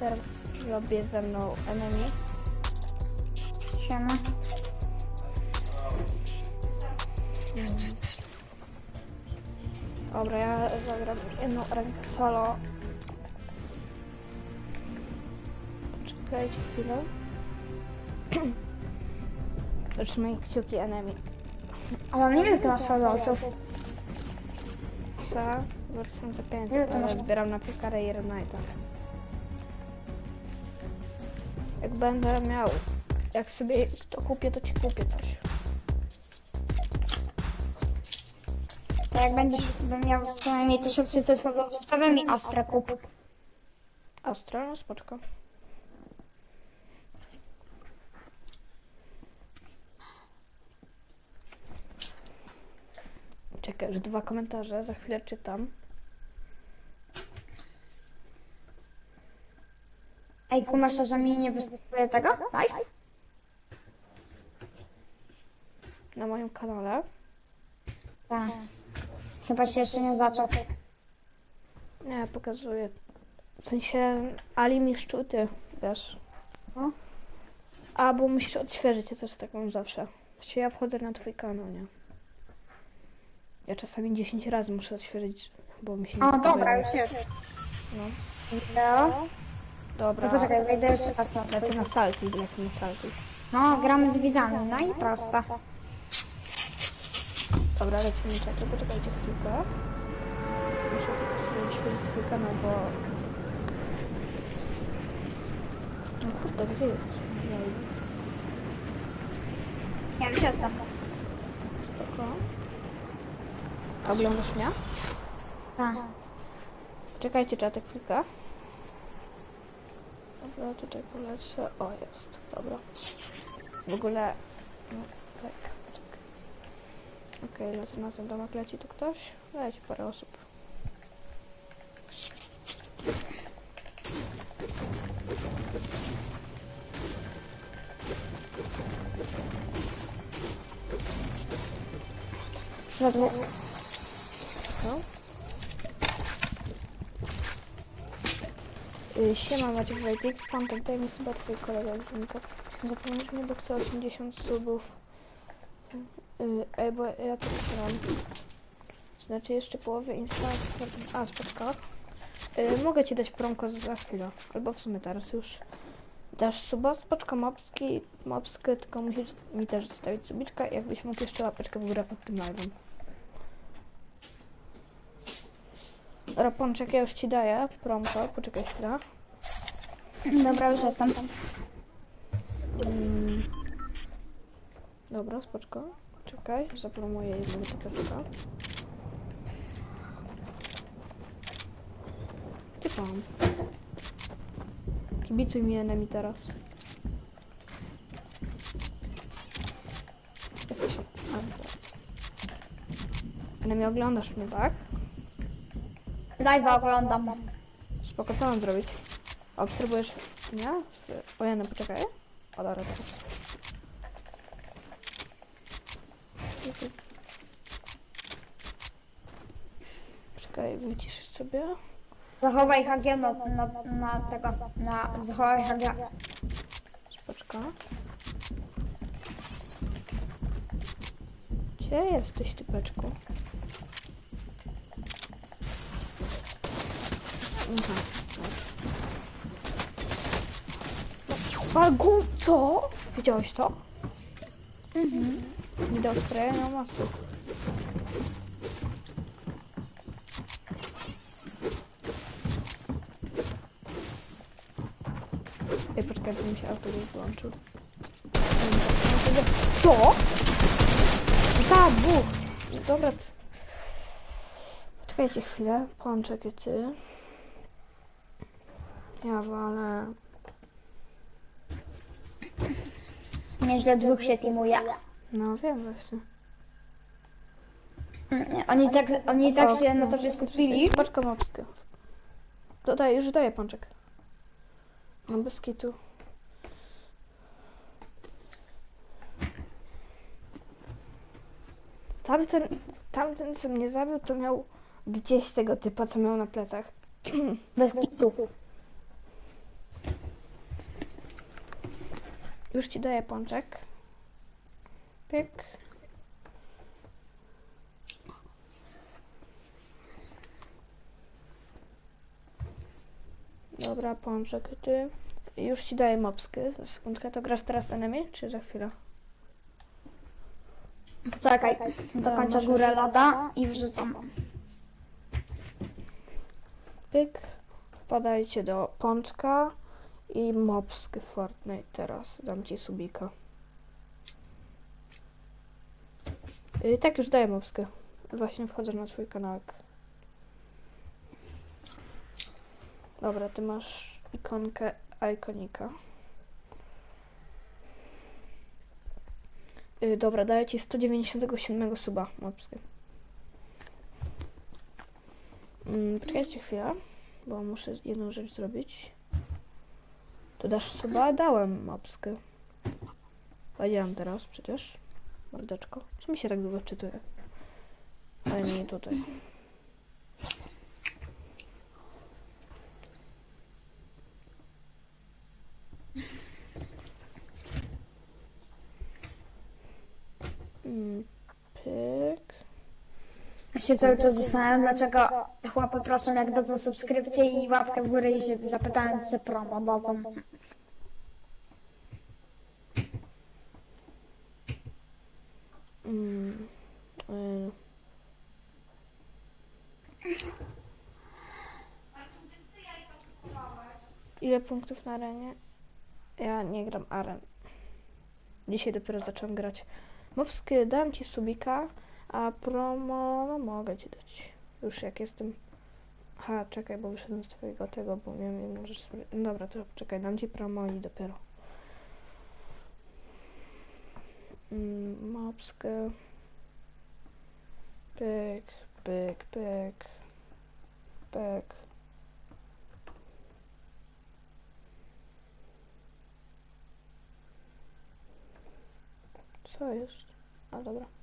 Teraz robię ze mną enemy. Siema. Dobra, ja zagram jedną rękę solo. Poczekajcie chwilę. Trzymaj kciuki enemy. Ale nie wiem, to masz faloców. Za 2500, Ile to ale zbieram na piekarę i Renata. Jak będę miał, jak sobie to kupię, to ci kupię coś. To jak będziesz bym miał co najmniej 1500 faloców, to wy mi Astra kup. Astra, no spoczko. Czekaj, już dwa komentarze, za chwilę czytam. Ej, kumasz, że mi nie występuje tego? Live? Na moim kanale. Tak. Chyba się jeszcze nie zaczął. Nie, pokazuję. W sensie Ali mi szczuty, wiesz. O. A, bo musisz odświeżyć, ja też tak mam zawsze. Właściwie ja wchodzę na twój kanał, nie? Ja czasami 10 razy muszę odświeżyć, bo mi się nie O, dobra, już jest. No. Video. Dobra, No poczekaj, wejdę jeszcze raz na twój. na salty, lecę na salty. No, gramy z widzami, no i prosto. Dobra, lecimy czekaj, poczekajcie chwilkę. Muszę tylko sobie odświeżyć swój kanał, bo... No kurde, gdzie jest? Ja już jestem. Spoko. A Oglądasz mnie? Tak. Czekajcie, czekaj chwilkę. Dobra, tutaj polecę. O, jest. Dobra. W ogóle... No, tak, czekaj. Okej, lecę na ten domek. Leci tu ktoś? Leci parę osób. Dwóch. No. Y, Siema Maciek Wojtek, Pączek, daj mi chyba twój kolega Grzymka. Bo chcę 80 subów. Y, Ej, bo ja to mam. Znaczy jeszcze połowę Instagram. A, spotka. Y, mogę ci dać promko za chwilę. Albo w sumie teraz już. Dasz suba, spoczka mopski, mopskę, tylko musisz mi też zostawić subiczka jakbyś mógł jeszcze łapeczkę w górę pod tym live'em. Raponczek, ja już ci daję promko, poczekaj chwilę. Dobra, już jestem. Mm. Dobra, spoczko. Czekaj, zapromuję jedną typeczkę. Gdzie pan? Kibicuj mi enemy teraz. Jesteś... Enemy oglądasz mnie, tak? Live oglądam. Spoko, co mam zrobić? Obserwujesz mnie? O, ja no, poczekaj. O, dobra, teraz. Czekaj, wyciszysz sobie. Zachowaj HG na, na, na tego, na, zachowaj HG. Spoczka. Gdzie jesteś, typeczku? Wagu, co? Widziałeś to? Mhm. Nie dał spraya na masę. Ej, poczekaj, bo mi się auto już włączył. Co? Dwóch. Dobra. c- Poczekajcie chwilę. I ty. Ja walę. Nieźle dwóch się teamuje. No wiem właśnie. Mm, Oni tak, oni tak się na tobie skupili. Paczka mopska. Dodaj, już daję pączek. No bez kitu. Tamten, tamten co mnie zabił, to miał gdzieś tego typa, co miał na plecach. Bez kitu. Już ci daję pączek. Pyk. Dobra, pączek ty. Już ci daję mopsky. Za sekundkę. To grasz teraz enemy, czy za chwilę? Poczekaj, dokończę górę loda i wrzucam. Pyk. Wpadajcie do pączka i mopsky Fortnite teraz. Dam ci subika. Y, tak, już daję mopskę. Właśnie wchodzę na twój kanałek. Dobra, ty masz ikonkę ikonika. Y, dobra, daję ci 197 suba mopskę. Mm, Poczekajcie chwilę, bo muszę jedną rzecz zrobić. To dasz suba? Dałem mopskę. Powiedziałam teraz przecież. Mordeczko. Co mi się tak długo czytuje? Ale nie tutaj. Mm, Pyk. Ja się cały czas zastanawiam, dlaczego chłopy proszą, jak dadzą subskrypcję i łapkę w górę i się zapytałem, czy promo dadzą. Mm. Ile punktów na arenie? Ja nie gram aren. Dzisiaj dopiero zacząłem grać. Mopskie dam ci subika, a promo no mogę ci dać. Już jak jestem. Ha, czekaj, bo wyszedłem z twojego tego, bo miałem jedną rzecz. dobra, to czekaj, dam ci promo i dopiero. Mm, mopskę. Pyk, pyk, pyk. Pyk. Co jest? A dobra.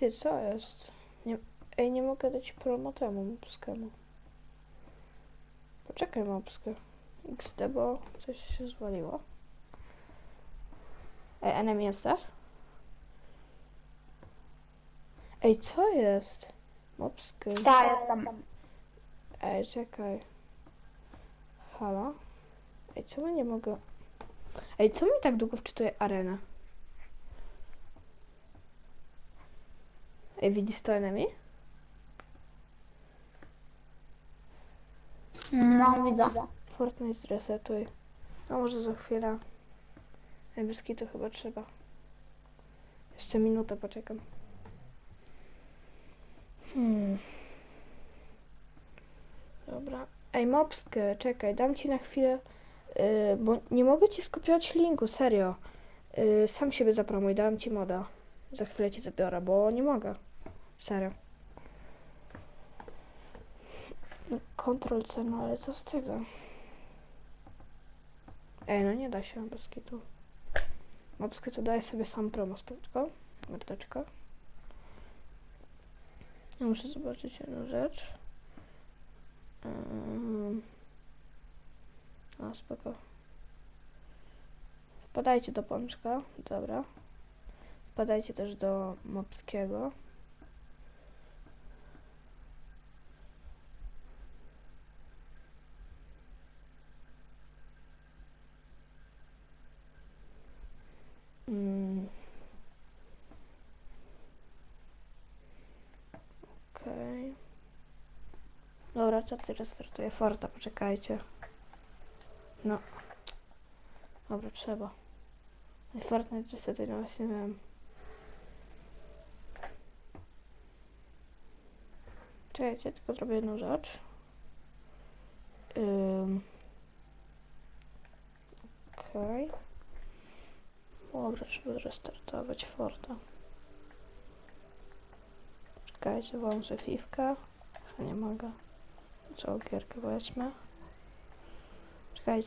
Ty, co jest? Nie, ej, nie mogę dać promo temu mopskiemu. Poczekaj mopskę. XD, bo coś się zwaliło. Ej, enemy jesteś? Ej, co jest? Mopsky. Tak, jestem. Ej, czekaj. Halo? Ej, co my nie mogę... Ej, co mi tak długo wczytuje arena? Widzisz to enemy? No, widzę. Fortnite zresetuj. A może za chwilę. Ej, bez to chyba trzeba. Jeszcze minutę poczekam. Hmm. Dobra. Ej, mopskę, czekaj, dam ci na chwilę, yy, bo nie mogę ci skopiować linku, serio. Yy, sam siebie zapromuj, dam ci moda. Za chwilę ci zabiorę, bo nie mogę. Serio. Kontrol C, no ale co z tego? Ej, no nie da się bez kitu. Mopskę to daje sobie sam promo, spoczko. Mordeczko. Ja muszę zobaczyć jedną rzecz. Um, a, spoko. Wpadajcie do pączka, dobra. Wpadajcie też do mopskiego. Mm. Okej. Dobra, czaty restartuję Forta, poczekajcie. No. Dobra, trzeba. No i Fortnite resetuje, no właśnie wiem. Czekajcie, tylko zrobię jedną rzecz. Okej. Dobra, trzeba zrestartować Forta. Czekajcie, włączę fifkę. Nie mogę. Co gierkę weźmę.